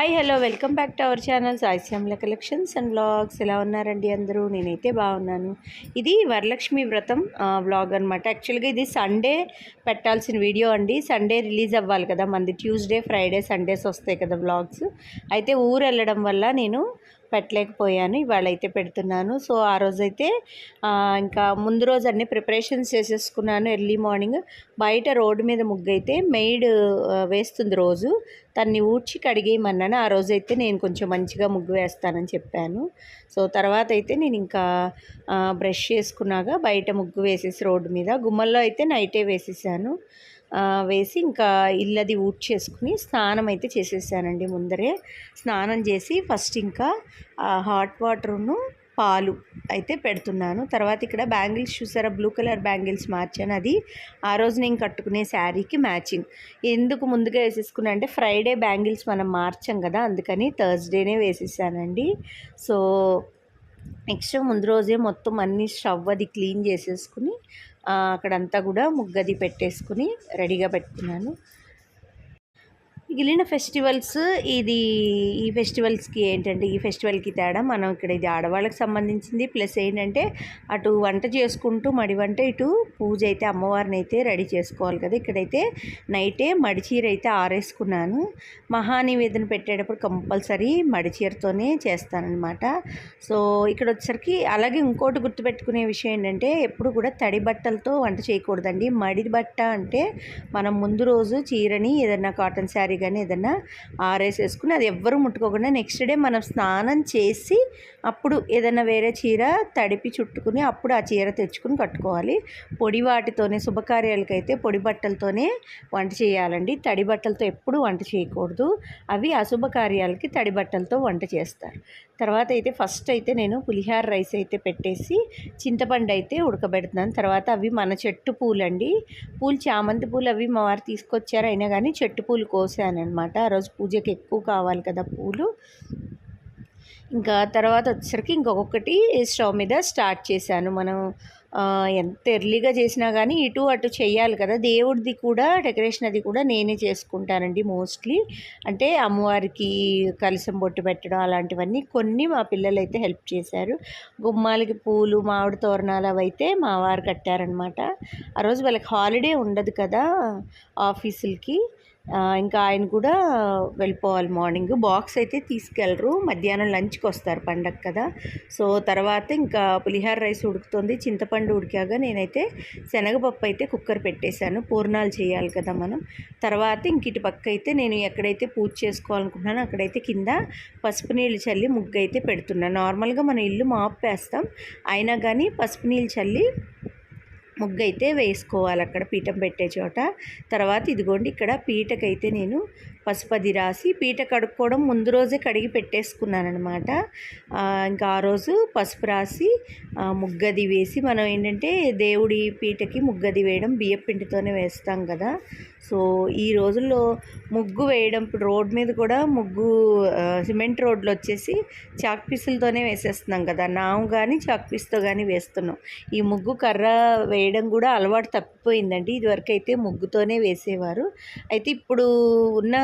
Hi hello welcome back to our channel Sai Shyamala collections and vlogs. ఎలా ఉన్నారండి అందరూ? నేనైతే బాగున్నాను. ఇది వరలక్ష్మి వ్రతం వ్లాగ్ అనమాట యాక్చువల్గా ఇది సండే పెట్టాల్సిన వీడియో అండి. సండే రిలీజ్ అవ్వాలి కదా మంది ట్యూస్డే ఫ్రైడే సండేస్ వస్తాయి కదా వ్లాగ్స్. అయితే ఊరు వెళ్ళడం వల్ల నేను పెట్టలేకపోయాను ఇవాళ అయితే పెడుతున్నాను. సో ఆ రోజైతే ఇంకా ముందు రోజు అన్ని ప్రిపరేషన్స్ చేసేసుకున్నాను ఎర్లీ మార్నింగ్. బయట రోడ్డు మీద ముగ్గు అయితే మెయిడ్ వేస్తుంది రోజు. తన్ని ఊడ్చి కడిగేయమన్నాను. ఆ రోజైతే నేను కొంచెం మంచిగా ముగ్గు వేస్తానని చెప్పాను. సో తర్వాత అయితే నేను ఇంకా బ్రష్ చేసుకున్నాక బయట ముగ్గు వేసేసి రోడ్డు మీద. గుమ్మల్లో అయితే నైటే వేసేసాను. వేసి ఇంకా ఇల్లది ఊడ్చేసుకుని స్నానం అయితే చేసేసానండి ముందరే. స్నానం చేసి ఫస్ట్ ఇంకా హాట్ వాటర్ను పాలు అయితే పెడుతున్నాను. తర్వాత ఇక్కడ బ్యాంగిల్స్ చూసారా? బ్లూ కలర్ బ్యాంగిల్స్ మార్చాను. అది ఆ రోజు నేను కట్టుకునే శారీకి మ్యాచింగ్. ఎందుకు ముందుగా వేసేసుకున్నా అంటే ఫ్రైడే బ్యాంగిల్స్ మనం మార్చాం కదా అందుకని థర్స్డేనే వేసేసానండి. సో నెక్స్ట్ ముందు రోజే మొత్తం అన్ని స్టవ్ అది క్లీన్ చేసేసుకుని అక్కడంతా కూడా ముగ్గది పెట్టేసుకుని రెడీగా పెట్టుకున్నాను. మిగిలిన ఫెస్టివల్స్ ఇది ఈ ఫెస్టివల్స్కి ఏంటంటే ఈ ఫెస్టివల్కి తేడా మనం ఇక్కడ ఇది ఆడవాళ్ళకి సంబంధించింది. ప్లస్ ఏంటంటే అటు వంట చేసుకుంటూ మడి వంట ఇటు పూజ అయితే అమ్మవారిని అయితే రెడీ చేసుకోవాలి కదా. ఇక్కడైతే నైటే మడిచీర అయితే ఆరేసుకున్నాను. మహానివేదన పెట్టేటప్పుడు కంపల్సరీ మడిచీరతోనే చేస్తానన్నమాట. సో ఇక్కడ వచ్చేసరికి అలాగే ఇంకోటి గుర్తుపెట్టుకునే విషయం ఏంటంటే ఎప్పుడు కూడా తడి బట్టలతో వంట చేయకూడదండి. మడి బట్ట అంటే మనం ముందు రోజు చీరని ఏదైనా కాటన్ శారీ కానీ ఏదైనా ఆరేసేసుకుని అది ఎవ్వరూ ముట్టుకోకుండా నెక్స్ట్ డే మనం స్నానం చేసి అప్పుడు ఏదైనా వేరే చీర తడిపి చుట్టుకుని అప్పుడు ఆ చీర తెచ్చుకుని కట్టుకోవాలి. పొడి వాటితోనే శుభకార్యాలకైతే పొడి బట్టలతోనే వంట చేయాలండి. తడి బట్టలతో ఎప్పుడు వంట చేయకూడదు. అవి అశుభ కార్యాలకి తడి బట్టలతో వంట చేస్తారు. తర్వాత అయితే ఫస్ట్ అయితే నేను పులిహార రైస్ అయితే పెట్టేసి చింతపండు అయితే ఉడకబెడుతున్నాను. తర్వాత అవి మన చెట్టు పూలండి. పూలు చామంతి పూలు అవి మా వారు తీసుకొచ్చారు. అయినా కానీ చెట్టు పూలు కోసానమాట ఆ రోజు పూజకి ఎక్కువ కావాలి కదా పూలు. ఇంకా తర్వాత వచ్చేసరికి ఇంకొకటి స్టవ్ మీద స్టార్ట్ చేశాను. మనం ఎంత ఎర్లీగా చేసినా కానీ ఇటు అటు చేయాలి కదా. దేవుడిది కూడా డెకరేషన్ అది కూడా నేనే చేసుకుంటానండి మోస్ట్లీ అంటే అమ్మవారికి కలసం బొట్టు పెట్టడం అలాంటివన్నీ కొన్ని మా పిల్లలు అయితే హెల్ప్ చేశారు. గుమ్మాలకి పూలు మామిడి తోరణాలు అవి అయితే మా వారు కట్టారనమాట ఆ రోజు వాళ్ళకి హాలిడే ఉండదు కదా ఆఫీసులకి ఇంకా ఆయన కూడా వెళ్ళిపోవాలి మార్నింగ్. బాక్స్ అయితే తీసుకెళ్ళరు. మధ్యాహ్నం లంచ్కి వస్తారు పండగ కదా. సో తర్వాత ఇంకా పులిహార రైస్ ఉడుకుతుంది. చింతపండు ఉడికాక నేనైతే శనగపప్పు అయితే కుక్కర్ పెట్టేశాను. పూర్ణాలు చేయాలి కదా మనం. తర్వాత ఇంక ఇటు పక్క అయితే నేను ఎక్కడైతే పూజ చేసుకోవాలనుకుంటున్నానో అక్కడైతే కింద పసుపు నీళ్ళు చల్లి ముగ్గు అయితే పెడుతున్నాను నార్మల్గా మనం ఇల్లు మాపు వేస్తాం అయినా కానీ పసుపు నీళ్ళు చల్లి ముగ్గు అయితే వేసుకోవాలి. అక్కడ పీఠం పెట్టే చోట. తర్వాత ఇదిగోండి ఇక్కడ పీటకైతే నేను పసుపది రాసి పీట కడుక్కోవడం ముందు రోజే కడిగి పెట్టేసుకున్నాను ఇంకా ఆ రోజు పసుపు రాసి ముగ్గది వేసి మనం ఏంటంటే దేవుడి పీటకి ముగ్గది వేయడం బియ్యం పిండితోనే వేస్తాం కదా. సో ఈ రోజుల్లో ముగ్గు వేయడం ఇప్పుడు రోడ్ మీద కూడా ముగ్గు సిమెంట్ రోడ్లు వచ్చేసి చాక్ పీసులతోనే వేసేస్తున్నాం కదా. నావు కానీ చాక్ పీస్తో కానీ వేస్తున్నాం. ఈ ముగ్గు కర్ర వేయడం కూడా అలవాటు తప్పిపోయిందండి. ఇదివరకు అయితే ముగ్గుతోనే వేసేవారు. అయితే ఇప్పుడు ఉన్న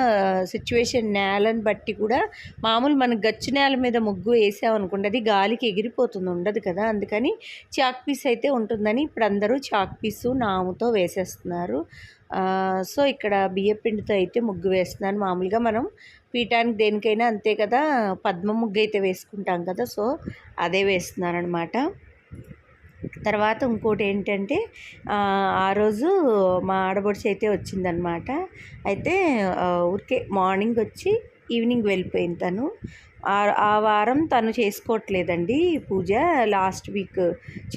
సిచ్యువేషన్ నేలను బట్టి కూడా మామూలు మన గచ్చు నేల మీద ముగ్గు వేసామనుకోండి అది గాలికి ఎగిరిపోతుంది ఉండదు కదా. అందుకని చాక్ పీస్ అయితే ఉంటుందని ఇప్పుడు అందరూ చాక్ పీసు నాముతో వేసేస్తున్నారు. సో ఇక్కడ బియ్యం పిండితో అయితే ముగ్గు వేస్తున్నాను. మామూలుగా మనం పీఠానికి దేనికైనా అంతే కదా పద్మ ముగ్గు అయితే వేసుకుంటాం కదా సో అదే వేస్తున్నాను అనమాట తర్వాత ఇంకోటి ఏంటంటే ఆ, రోజు మా ఆడబొడిచి అయితే వచ్చిందనమాట అయితే ఊరికే మార్నింగ్ వచ్చి ఈవినింగ్ వెళ్ళిపోయింది తను. ఆ- వారం తను చేసుకోవట్లేదండి పూజ. Last week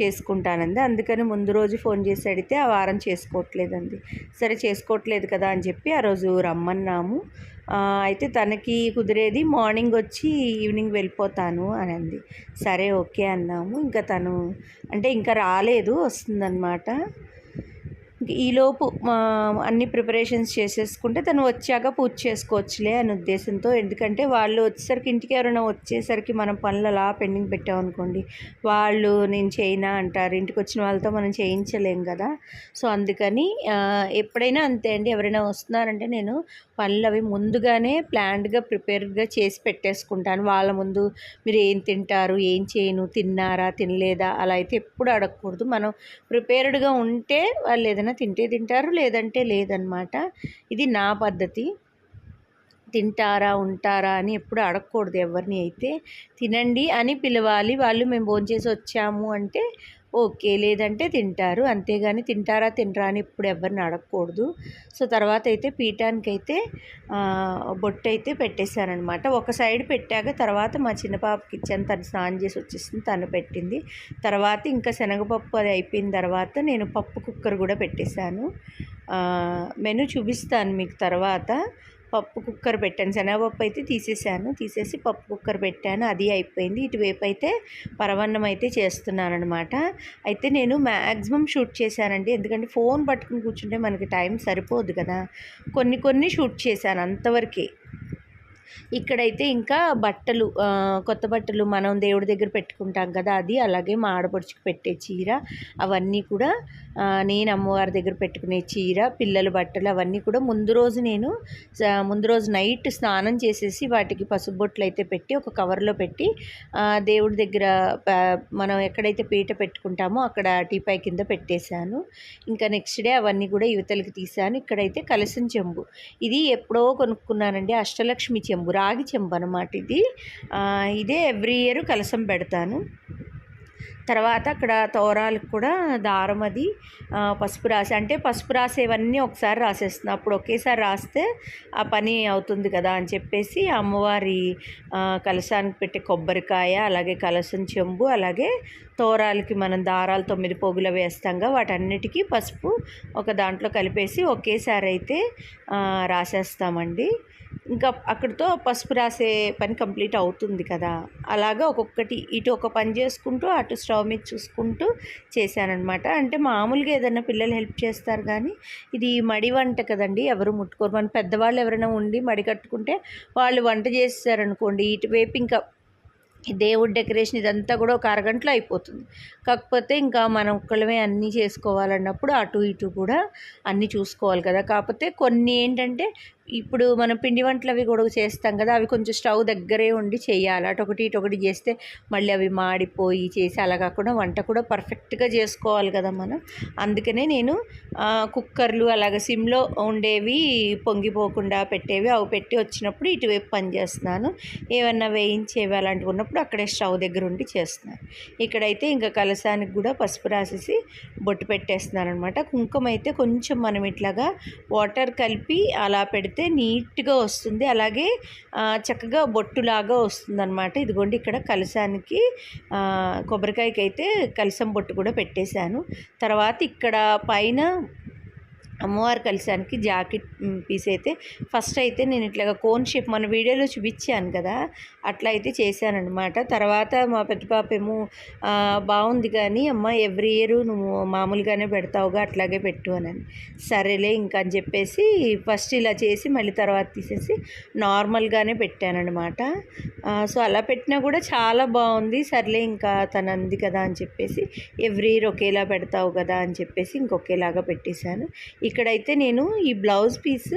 చేసుకుంటానంది. అందుకని ముందు రోజు ఫోన్ చేసి అడిగితే ఆ వారం చేసుకోవట్లేదండి. సరే చేసుకోవట్లేదు కదా అని చెప్పి ఆ రోజు రమ్మన్నాము. అయితే తనకి కుదిరేది మార్నింగ్ వచ్చి ఈవినింగ్ వెళ్ళిపోతాను అని అంది సరే ఓకే అన్నాము. ఇంకా తను అంటే ఇంకా రాలేదు వస్తుందన్నమాట. ఈలోపు మా అన్ని ప్రిపరేషన్స్ చేసేసుకుంటే తను వచ్చాక పూజ చేసుకోవచ్చులే అనే ఉద్దేశంతో. ఎందుకంటే వాళ్ళు వచ్చేసరికి ఇంటికి ఎవరైనా వచ్చేసరికి మనం పనులు అలా పెండింగ్ పెట్టామనుకోండి వాళ్ళు నేను చేయనా అంటారు. ఇంటికి వచ్చిన వాళ్ళతో మనం చేయించలేం కదా. సో అందుకని ఎప్పుడైనా అంతే అండి. ఎవరైనా వస్తున్నారంటే నేను పనులు అవి ముందుగానే ప్లాన్డ్గా ప్రిపేర్డ్గా చేసి పెట్టేసుకుంటాను. వాళ్ళ ముందు మీరు ఏం తింటారు ఏం చేయను తిన్నారా తినలేదా అలా అయితే ఎప్పుడు అడగకూడదు. మనం ప్రిపేర్డ్గా ఉంటే వాళ్ళు ఏదైనా తింటే తింటారు లేదంటే లేదనమాట ఇది నా పద్ధతి. తింటారా ఉంటారా అని ఎప్పుడు అడగకూడదు ఎవరిని అయితే. తినండి అని పిలవాలి. వాళ్ళు మేము భోంచేసి వచ్చాము అంటే ఓకే లేదంటే తింటారు. అంతేగాని తింటారా తినరా అని ఇప్పుడు ఎవరిని అడగకూడదు. సో తర్వాత అయితే పీఠానికైతే అయితే బొట్టు అయితే పెట్టేశానమాట ఒక సైడ్ పెట్టాక తర్వాత మా చిన్న పాపకి ఇచ్చాను. తను స్నానం చేసి వచ్చేసింది తను పెట్టింది. తర్వాత ఇంకా శనగపప్పు అది అయిపోయిన తర్వాత నేను పప్పు కుక్కర్ కూడా పెట్టేశాను. మెను చూపిస్తాను మీకు తర్వాత. పప్పు కుక్కర్ పెట్టాను. శనగపప్పు అయితే తీసేసాను. తీసేసి పప్పు కుక్కర్ పెట్టాను. అది అయిపోయింది. ఇటువైపు అయితే పరవన్నం అయితే చేస్తున్నాను అనమాట అయితే నేను మ్యాక్సిమం షూట్ చేశానండి. ఎందుకంటే ఫోన్ పట్టుకుని కూర్చుంటే మనకి టైం సరిపోదు కదా. కొన్ని కొన్ని షూట్ చేశాను అంతవరకే. ఇక్కడైతే ఇంకా బట్టలు కొత్త బట్టలు మనం దేవుడి దగ్గర పెట్టుకుంటాం కదా అది అలాగే మా ఆడపడుచుకు పెట్టే చీర అవన్నీ కూడా నేను అమ్మవారి దగ్గర పెట్టుకునే చీర పిల్లల బట్టలు అవన్నీ కూడా ముందు రోజు నేను ముందు రోజు నైట్ స్నానం చేసేసి వాటికి పసుపు బొట్లు అయితే పెట్టి ఒక కవర్లో పెట్టి దేవుడి దగ్గర మనం ఎక్కడైతే పీట పెట్టుకుంటామో అక్కడ టీపాయ్ కింద పెట్టేశాను. ఇంకా నెక్స్ట్ డే అవన్నీ కూడా యువతలకి తీశాను. ఇక్కడైతే కలసం చెంబు. ఇది ఎప్పుడో కొనుక్కున్నానండి. అష్టలక్ష్మి చెంబు. రాగి చెంబు అనమాట ఇది. ఇదే ఎవ్రీ ఇయర్ కలసం పెడతాను. తర్వాత అక్కడ తోరాలకు కూడా దారం అది పసుపు రాసి అంటే పసుపు రాసేవన్నీ ఒకసారి రాసేస్తున్నా. అప్పుడు ఒకేసారి రాస్తే ఆ పని అవుతుంది కదా అని చెప్పేసి అమ్మవారి కలశానికి పెట్టే కొబ్బరికాయ అలాగే కలసం చెంబు అలాగే తోరాలకి మనం దారాలు తొమ్మిది పోగులు వేస్తాంగా. వాటన్నిటికీ పసుపు ఒక దాంట్లో కలిపేసి ఒకేసారి అయితే రాసేస్తామండి. ఇంకా అక్కడితో పసుపు రాసే పని కంప్లీట్ అవుతుంది కదా. అలాగా ఒక్కొక్కటి ఇటు ఒక పని చేసుకుంటూ అటు స్టవ్ మీద చూసుకుంటూ చేశానమాట అంటే మామూలుగా ఏదైనా పిల్లలు హెల్ప్ చేస్తారు కానీ ఇది మడి వంట కదండి ఎవరు ముట్టుకోరు. మన పెద్దవాళ్ళు ఎవరైనా ఉండి మడి కట్టుకుంటే వాళ్ళు వంట చేస్తారనుకోండి ఇటువైపు ఇంకా దేవుడి డెకరేషన్ ఇదంతా కూడా ఒక అరగంటలో అయిపోతుంది. కాకపోతే ఇంకా మనం ఒక్కళ్ళమే అన్నీ చేసుకోవాలన్నప్పుడు అటు ఇటు కూడా అన్నీ చూసుకోవాలి కదా. కాకపోతే కొన్ని ఏంటంటే ఇప్పుడు మనం పిండి వంటలు అవి కూడా చేస్తాం కదా అవి కొంచెం స్టవ్ దగ్గరే ఉండి చేయాలి. అటు ఒకటి ఇటు ఒకటి చేస్తే మళ్ళీ అవి మాడిపోయి చేసి అలా కాకుండా వంట కూడా పర్ఫెక్ట్గా చేసుకోవాలి కదా మనం. అందుకనే నేను కుక్కర్లు అలాగ సిమ్లో ఉండేవి పొంగిపోకుండా పెట్టేవి. అవి పెట్టి వచ్చినప్పుడు ఇటువైపు పని చేస్తున్నాను. ఏమన్నా వేయించేవి అలాంటివి ఉన్నప్పుడు అక్కడే స్టవ్ దగ్గర ఉండి చేస్తున్నాను. ఇక్కడైతే ఇంకా కలసానికి కూడా పసుపు రాసేసి బొట్టు పెట్టేస్తున్నాను అనమాట కుంకుమ అయితే కొంచెం మనం ఇట్లాగా వాటర్ కలిపి అలా పెడితే నీట్గా వస్తుంది. అలాగే చక్కగా బొట్టులాగా వస్తుంది అనమాట ఇదిగోండి ఇక్కడ కలసానికి కొబ్బరికాయకి అయితే కలసం బొట్టు కూడా పెట్టేశాను. తర్వాత ఇక్కడ పైన అమ్మవారి కలిశానికి జాకెట్ పీస్ అయితే ఫస్ట్ అయితే నేను ఇట్లాగా కోన్ షేప్ మన వీడియోలో చూపించాను కదా అట్లా అయితే చేశానమాట తర్వాత మా పెద్ద పాప ఏమో బాగుంది కానీ అమ్మ ఎవ్రీ ఇయర్ నువ్వు మామూలుగానే పెడతావుగా అట్లాగే పెట్టు అని సరేలే ఇంకా అని చెప్పేసి ఫస్ట్ ఇలా చేసి మళ్ళీ తర్వాత తీసేసి నార్మల్గానే పెట్టానన్నమాట. సో అలా పెట్టినా కూడా చాలా బాగుంది సర్లే ఇంకా తను అంది కదా అని చెప్పేసి ఎవ్రీ ఇయర్ ఒకేలా పెడతావు కదా అని చెప్పేసి ఇంకొకేలాగా పెట్టేశాను. ఇక్కడైతే నేను ఈ బ్లౌజ్ పీస్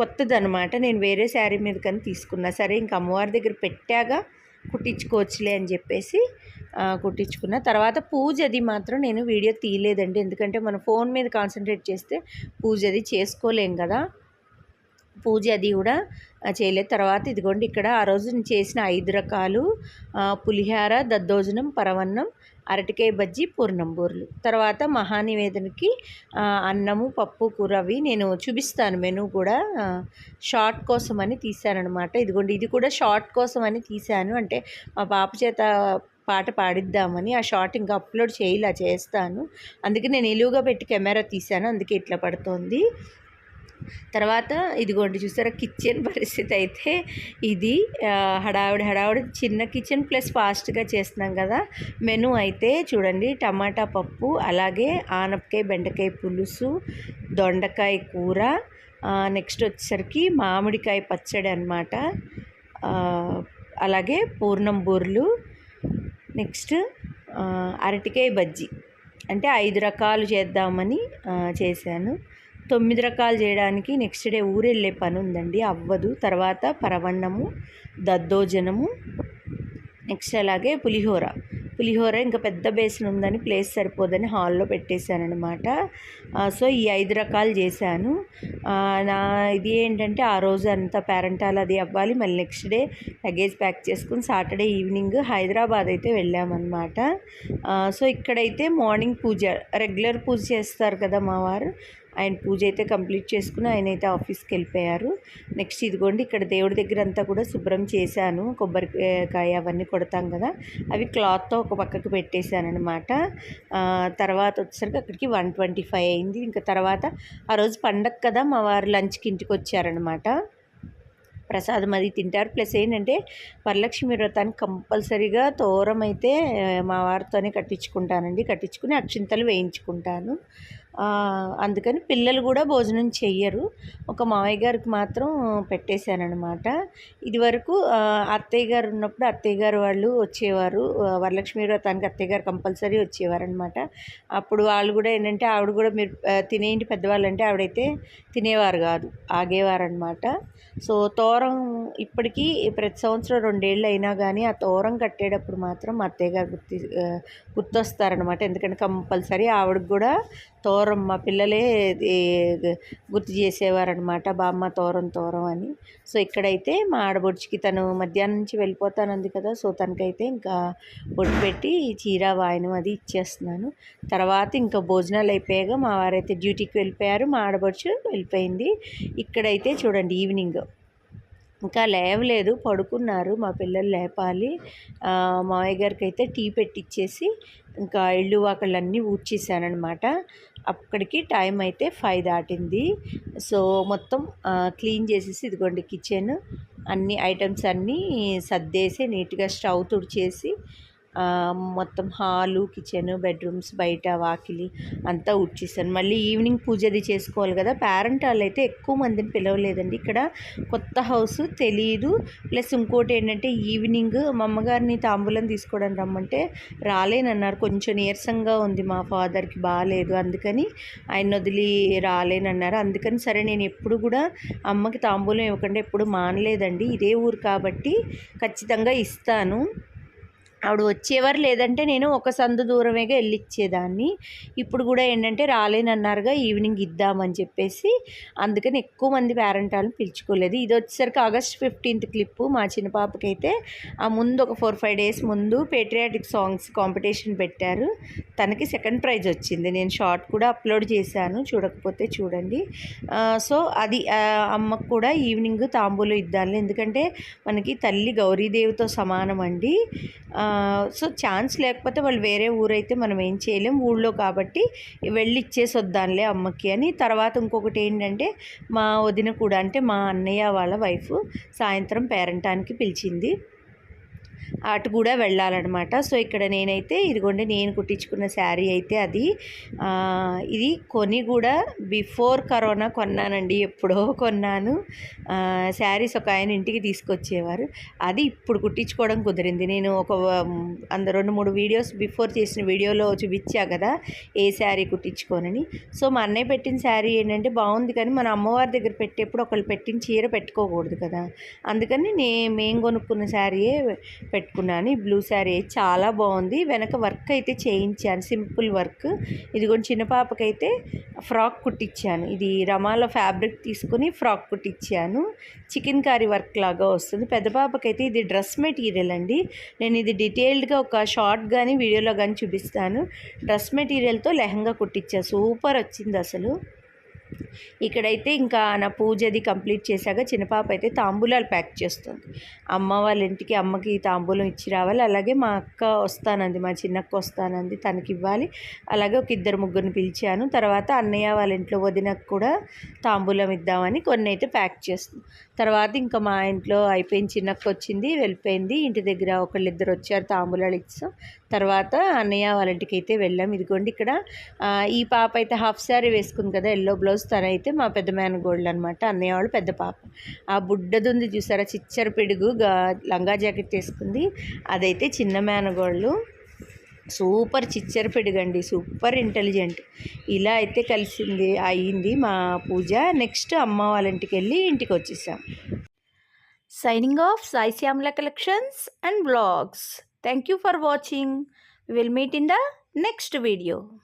కొత్తదనమాట నేను వేరే శారీ మీద కానీ తీసుకున్నా. సరే ఇంకా అమ్మవారి దగ్గర పెట్టాక కుట్టించుకోవచ్చులే అని చెప్పేసి కుట్టించుకున్న. తర్వాత పూజ అది మాత్రం నేను వీడియో తీయలేదండి. ఎందుకంటే మన ఫోన్ మీద కాన్సన్ట్రేట్ చేస్తే పూజ అది చేసుకోలేం కదా. పూజ అది కూడా చేయలేదు. తర్వాత ఇదిగోండి ఇక్కడ ఆ రోజు నేను చేసిన ఐదు రకాలు పులిహార దద్దోజనం పరవన్నం అరటికాయ బజ్జీ పూర్ణం బూరెలు. తర్వాత మహానివేదనకి అన్నము పప్పు కూర అవి నేను చూపిస్తాను మెను కూడా షార్ట్ కోసం అని తీశానమాట ఇదిగోండి ఇది కూడా షార్ట్ కోసం అని తీశాను. అంటే మా పాప చేత పాట పాడిద్దామని ఆ షార్ట్ ఇంకా అప్లోడ్ చేయలా చేస్తాను. అందుకే నేను నిలువుగా పెట్టి కెమెరా తీశాను అందుకే ఇట్లా పడుతోంది. తర్వాత ఇదిగోండి చూసారా కిచెన్ పరిస్థితి అయితే ఇది హడావిడి హడావిడి చిన్న కిచెన్ ప్లస్ ఫాస్ట్గా చేస్తున్నాం కదా. మెను అయితే చూడండి టమాటా పప్పు అలాగే ఆనపకాయ బెండకాయ పులుసు దొండకాయ కూర నెక్స్ట్ వచ్చేసరికి మామిడికాయ పచ్చడి అనమాట అలాగే పూర్ణం బూర్లు నెక్స్ట్ అరటికాయ బజ్జీ. అంటే ఐదు రకాలు చేద్దామని చేశాను. తొమ్మిది రకాలు చేయడానికి నెక్స్ట్ డే ఊరెళ్ళే పని ఉందండి అవ్వదు తర్వాత పరవన్నము దద్దోజనము నెక్స్ట్ అలాగే పులిహోర. పులిహోర ఇంకా పెద్ద బేసిన్ ఉందని ప్లేస్ సరిపోదని హాల్లో పెట్టేశానమాట సో ఈ ఐదు రకాలు చేశాను. నా ఇది ఏంటంటే ఆ రోజు అంతా పేరెంటాల్ అది అవ్వాలి. మళ్ళీ నెక్స్ట్ డే లగేజ్ ప్యాక్ చేసుకుని సాటర్డే ఈవినింగ్ హైదరాబాద్ అయితే వెళ్ళామన్నమాట. సో ఇక్కడైతే మార్నింగ్ పూజ రెగ్యులర్ పూజ చేస్తారు కదా మా వారు. ఆయన పూజ అయితే కంప్లీట్ చేసుకుని ఆయన అయితే ఆఫీస్కి వెళ్ళిపోయారు. నెక్స్ట్ ఇదిగోండి ఇక్కడ దేవుడి దగ్గర అంతా కూడా శుభ్రం చేశాను. కొబ్బరికాయ అవన్నీ కొడతాం కదా అవి క్లాత్తో ఒక పక్కకు పెట్టేశాను అనమాట తర్వాత వచ్చేసరికి అక్కడికి వన్ ట్వంటీ ఫైవ్ అయింది ఇంకా తర్వాత ఆ రోజు పండగ కదా మా వారు లంచ్కి ఇంటికి వచ్చారనమాట ప్రసాదం అది తింటారు. ప్లస్ ఏంటంటే వరలక్ష్మి వ్రతానికి కంపల్సరీగా తోరం అయితే మా వారితోనే కట్టించుకుంటానండి. కట్టించుకుని అక్షింతలు వేయించుకుంటాను. అందుకని పిల్లలు కూడా భోజనం చెయ్యరు. ఒక మావయ్య గారికి మాత్రం పెట్టేశానమాట ఇదివరకు అత్తయ్య గారు ఉన్నప్పుడు అత్తయ్య గారు వాళ్ళు వచ్చేవారు. వరలక్ష్మి వ్రతానికి అత్తయ్య గారు కంపల్సరీ వచ్చేవారనమాట అప్పుడు వాళ్ళు కూడా ఏంటంటే ఆవిడ కూడా మీరు తినేయండి పెద్దవాళ్ళు అంటే ఆవిడైతే తినేవారు కాదు ఆగేవారనమాట సో తోరం ఇప్పటికీ ప్రతి సంవత్సరం రెండేళ్ళు అయినా కానీ ఆ తోరం కట్టేటప్పుడు మాత్రం మా అత్తయ్య గారు గుర్తి గుర్తొస్తారనమాట ఎందుకంటే కంపల్సరీ ఆవిడకి కూడా తోరం మా పిల్లలే గుర్తు చేసేవారనమాట బామ్మ తోరం తోరం అని. సో ఇక్కడైతే మా ఆడబొడుచుకి తను మధ్యాహ్నం నుంచి వెళ్ళిపోతానంది కదా సో తనకైతే ఇంకా బొట్టు పెట్టి చీర వాయనం అది ఇచ్చేస్తున్నాను. తర్వాత ఇంకా భోజనాలు అయిపోయాక మా వారైతే డ్యూటీకి వెళ్ళిపోయారు మా ఆడబొడుచు వెళ్ళిపోయింది. ఇక్కడైతే చూడండి ఈవినింగ్. ఇంకా లేవలేదు పడుకున్నారు. మా పిల్లలు లేపాలి. ఆ, గారికి అయితే టీ పెట్టిచ్చేసి ఇంకా ఇళ్ళు వాకళ్ళన్నీ ఊడ్చేసానమాట అక్కడికి టైం అయితే ఫైవ్ దాటింది. సో మొత్తం క్లీన్ చేసేసి ఇదిగోండి కిచెన్. అన్ని ఐటమ్స్ అన్నీ సర్దేసి నీట్గా స్టవ్ తుడిచేసి మొత్తం హాలు కిచెన్ బెడ్రూమ్స్ బయట వాకిలి అంతా ఉడ్చేసాను మళ్ళీ ఈవినింగ్ పూజ అది చేసుకోవాలి కదా. పేరెంట్ వాళ్ళు అయితే ఎక్కువ మందిని పిలవలేదండి. ఇక్కడ కొత్త హౌస్ తెలియదు ప్లస్ ఇంకోటి ఏంటంటే ఈవినింగ్ మా అమ్మగారిని తాంబూలం తీసుకోవడానికి రమ్మంటే రాలేనన్నారు. కొంచెం నీరసంగా ఉంది మా ఫాదర్కి బాగాలేదు అందుకని ఆయన వదిలి రాలేనన్నారు. అందుకని సరే నేను ఎప్పుడు కూడా అమ్మకి తాంబూలం ఇవ్వకుండా ఎప్పుడు మానలేదండి. ఇదే ఊరు కాబట్టి ఖచ్చితంగా ఇస్తాను. ఆవిడ వచ్చేవారు లేదంటే నేను ఒక సందు దూరమేగా వెళ్ళి ఇచ్చేదాన్ని ఇప్పుడు కూడా ఏంటంటే రాలేనన్నారుగా ఈవినింగ్ ఇద్దామని చెప్పేసి అందుకని ఎక్కువ మంది పేరెంట్ వాళ్ళని పిలుచుకోలేదు. ఇది వచ్చేసరికి ఆగస్ట్ ఫిఫ్టీన్త్ క్లిప్ మా చిన్న పాపకైతే ఆ ముందు ఒక ఫోర్ ఫైవ్ డేస్ ముందు పేట్రియాటిక్ సాంగ్స్ కాంపిటీషన్ పెట్టారు. తనకి సెకండ్ ప్రైజ్ వచ్చింది. నేను షార్ట్ కూడా అప్లోడ్ చేశాను. చూడకపోతే చూడండి. సో అది అమ్మకు కూడా ఈవినింగ్ తాంబూలు ఇద్దాను ఎందుకంటే మనకి తల్లి గౌరీదేవితో సమానం అండి సో ఛాన్స్ లేకపోతే వాళ్ళు వేరే ఊరైతే మనం ఏం చేయలేం. ఊళ్ళో కాబట్టి వెళ్ళి ఇచ్చేసి వద్దాంలే అమ్మకి అని. తర్వాత ఇంకొకటి ఏంటంటే మా వదిన కూడా అంటే మా అన్నయ్య వాళ్ళ వైఫ్ సాయంత్రం పేరంటానికి పిలిచింది. అటు కూడా వెళ్ళాలన్నమాట. సో ఇక్కడ నేనైతే ఇదిగోండి నేను కుట్టించుకున్న శారీ అయితే అది. ఇది కొని కూడా బిఫోర్ కరోనా కొన్నానండి ఎప్పుడో కొన్నాను. శారీస్ ఒక ఆయన ఇంటికి తీసుకొచ్చేవారు. అది ఇప్పుడు కుట్టించుకోవడం కుదిరింది. నేను ఒక అంద రెండు మూడు వీడియోస్ బిఫోర్ చేసిన వీడియోలో చూపించా కదా ఏ శారీ కుట్టించుకోనని. సో మా అన్నయ్య పెట్టిన శారీ ఏంటంటే బాగుంది కానీ మన అమ్మవారి దగ్గర పెట్టేప్పుడు ఒకళ్ళు పెట్టిన చీర పెట్టుకోకూడదు కదా. అందుకని నే మేము కొనుక్కున్న శారీయే పెట్టుకున్నాను. ఈ బ్లూ శారీ చాలా బాగుంది. వెనక వర్క్ అయితే చేయించాను. Simple work. ఇది కూడా చిన్న పాపకైతే ఫ్రాక్ కుట్టించాను ఇది రమాలో ఫ్యాబ్రిక్ తీసుకుని ఫ్రాక్ కుట్టించాను చికెన్ కర్రీ వర్క్ లాగా వస్తుంది. పెద్ద పాపకైతే ఇది డ్రెస్ మెటీరియల్ అండి. నేను ఇది డీటెయిల్డ్గా ఒక షార్ట్ కానీ వీడియోలో కానీ చూపిస్తాను. డ్రెస్ మెటీరియల్తో లెహంగా కుట్టించా. సూపర్ వచ్చింది అసలు. ఇక్కడైతే ఇంకా నా పూజది కంప్లీట్ చేశాక చిన్నపాప అయితే తాంబూలాలు ప్యాక్ చేస్తుంది. అమ్మ వాళ్ళ ఇంటికి అమ్మకి తాంబూలం ఇచ్చి రావాలి. అలాగే మా అక్క వస్తానంది మా చిన్నక్క వస్తానంది తనకి ఇవ్వాలి. అలాగే ఒక ఇద్దరు ముగ్గురిని పిలిచాను. తర్వాత అన్నయ్య వాళ్ళ ఇంట్లో వదినకు కూడా తాంబూలం ఇద్దామని కొన్ని అయితే ప్యాక్ చేస్తుంది. తర్వాత ఇంకా మా ఇంట్లో అయిపోయింది చిన్నక్క వచ్చింది వెళ్ళిపోయింది. ఇంటి దగ్గర ఒకళ్ళిద్దరు వచ్చారు తాంబూలాలు ఇచ్చాం. తర్వాత అన్నయ్య వాళ్ళ ఇంటికి అయితే వెళ్ళాం. ఇదిగోండి ఇక్కడ ఈ పాప అయితే హాఫ్ శారీ వేసుకుంది కదా ఎల్లో బ్లౌజ్ తనైతే మా పెద్ద మేనగోళ్ళు అనమాట అన్నయ్య వాళ్ళు పెద్ద పాప. ఆ బుడ్డదుంది చూసారా చిచ్చర పిడుగు లంగా జాకెట్ వేసుకుంది. అదైతే చిన్న మేనగోళ్ళు. సూపర్ చిచ్చర పిడుగండి సూపర్ ఇంటెలిజెంట్. ఇలా అయితే కలిసింది అయ్యింది మా పూజ. నెక్స్ట్ అమ్మ వాళ్ళ ఇంటికి వెళ్ళి ఇంటికి వచ్చేసాం signing off Sai Shyamala collections and blogs Thank you for watching. We will meet in the next video.